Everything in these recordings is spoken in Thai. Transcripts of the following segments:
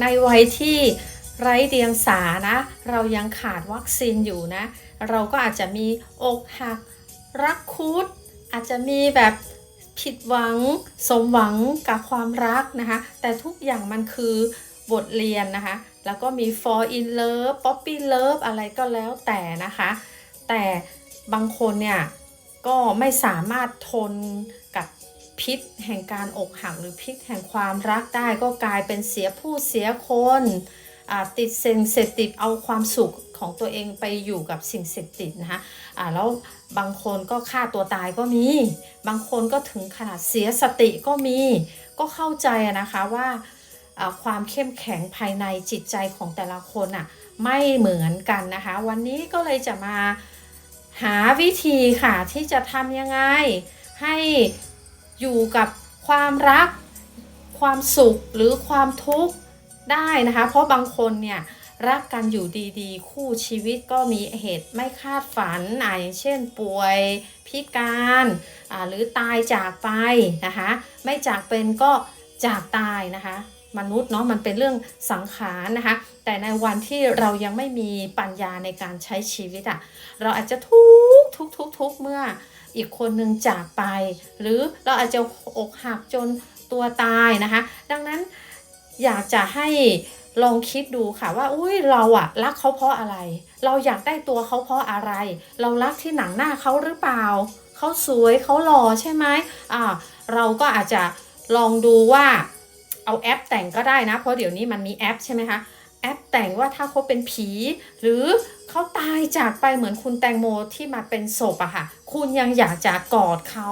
ในวัยที่ไร้เดียงสานะ เรายังขาดวัคซีนอยู่นะ เราก็อาจจะมีอกหัก รักคุด อาจจะมีแบบผิดหวังสมหวังกับความรักนะคะ แต่ทุกอย่างมันคือบทเรียนนะคะ แล้วก็มี fall in love poppy love อะไรก็แล้วแต่นะคะ แต่บางคนเนี่ยก็ไม่สามารถทนกับ พิษแห่งการอกหักหรือพิษแห่งความรักได้ก็กลายเป็นเสียผู้เสียคนติดสิ่งเสพติดเอาความสุขของตัวเองไปอยู่กับสิ่งเสพติดนะคะอ่าแล้วบางคนก็ฆ่าตัวตายก็มี บางคนก็ถึงขนาดเสียสติก็มี ก็เข้าใจนะคะว่าความเข้มแข็งภายในจิตใจของแต่ละคนอะไม่เหมือนกันนะคะ วันนี้ก็เลยจะมาหาวิธีค่ะที่จะทำยังไงให้ อยู่กับความรัก ความสุขหรือความทุกข์ได้นะคะ เพราะบางคนเนี่ยรักกันอยู่ดีๆ คู่ชีวิตก็มีเหตุไม่คาดฝันออย่างเช่นป่วยพิการอ่าหรือตายจากไปนะคะ ไม่จากเป็นก็จากตายนะคะ มนุษย์เนาะมันเป็นเรื่องสังขารนะคะ แต่ในวันที่เรายังไม่มีปัญญาในการใช้ชีวิตอะเราอาจจะทุกข์ ทุกข์ทุกทุกเมื่ออีกคนหนึ่งจากไป หรือเราอาจจะอกหักจนตัวตายนะคะ ดังนั้นอยากจะให้ลองคิดดูค่ะว่าอุ้ยเราอะรักเขาเพราะอะไร เราอยากได้ตัวเขาเพราะอะไร เรารักที่หนังหน้าเขาหรือเปล่าเขาสวยเขาหล่อใช่ไหมอ่าเราก็อาจจะลองดูว่าเอาแอปแต่งก็ได้นะ เพราะเดี๋ยวนี้มันมีแอปใช่ไหมคะแอปแต่งว่าถ้าเขาเป็นผี หรือ เขาตายจากไปเหมือนคุณแตงโมที่มาเป็นศพอะค่ะ คุณยังอยากจะกอดเขา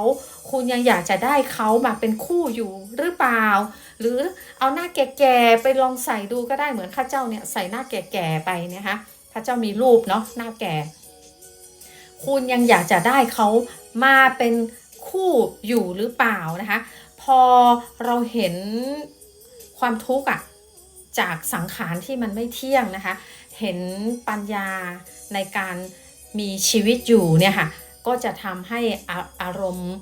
คุณยังอยากจะได้เขามาเป็นคู่อยู่หรือเปล่า หรือเอาหน้าแก่ๆไปลองใส่ดูก็ได้เหมือนข้าเจ้าเนี่ยใส่หน้าแก่ๆไปเนี่ยคะข้าเจ้ามีรูปเนาะหน้าแก่ คุณยังอยากจะได้เขามาเป็นคู่อยู่หรือเปล่านะคะ พอเราเห็นความทุกข์อะ จากสังขารที่มันไม่เที่ยงนะคะ เห็นปัญญาในการมีชีวิตอยู่เนี่ยค่ะ ก็จะทำให้อารมณ์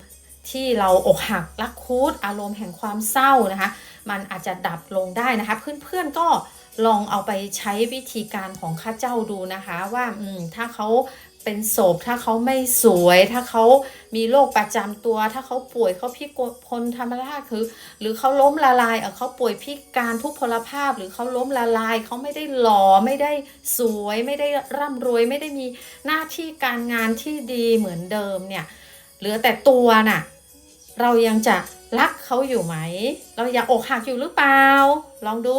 ที่เราอกหักรักคูดอารมณ์แห่งความเศร้านะคะ มันอาจจะดับลงได้นะคะ เพื่อนๆก็ลองเอาไปใช้วิธีการของข้าเจ้าดูนะคะ ว่าถ้าเขา เป็นโศพถ้าเขาไม่สวย ถ้าเขามีโรคประจำตัว ถ้าเขาป่วยเขาพิกลพลธรรมราชคือ หรือเขาล้มละลายเออเขาป่วยพิการทุกพลภาพ หรือเขาล้มละลายเขาไม่ได้หล่อไม่ได้สวย ไม่ได้ร่ำรวย ไม่ได้มีหน้าที่การงานที่ดีเหมือนเดิมเนี่ยเหลือแต่ตัวน่ะเรายังจะรักเขาอยู่ไหม เราอยากอกหักอยู่หรือเปล่า ลองดู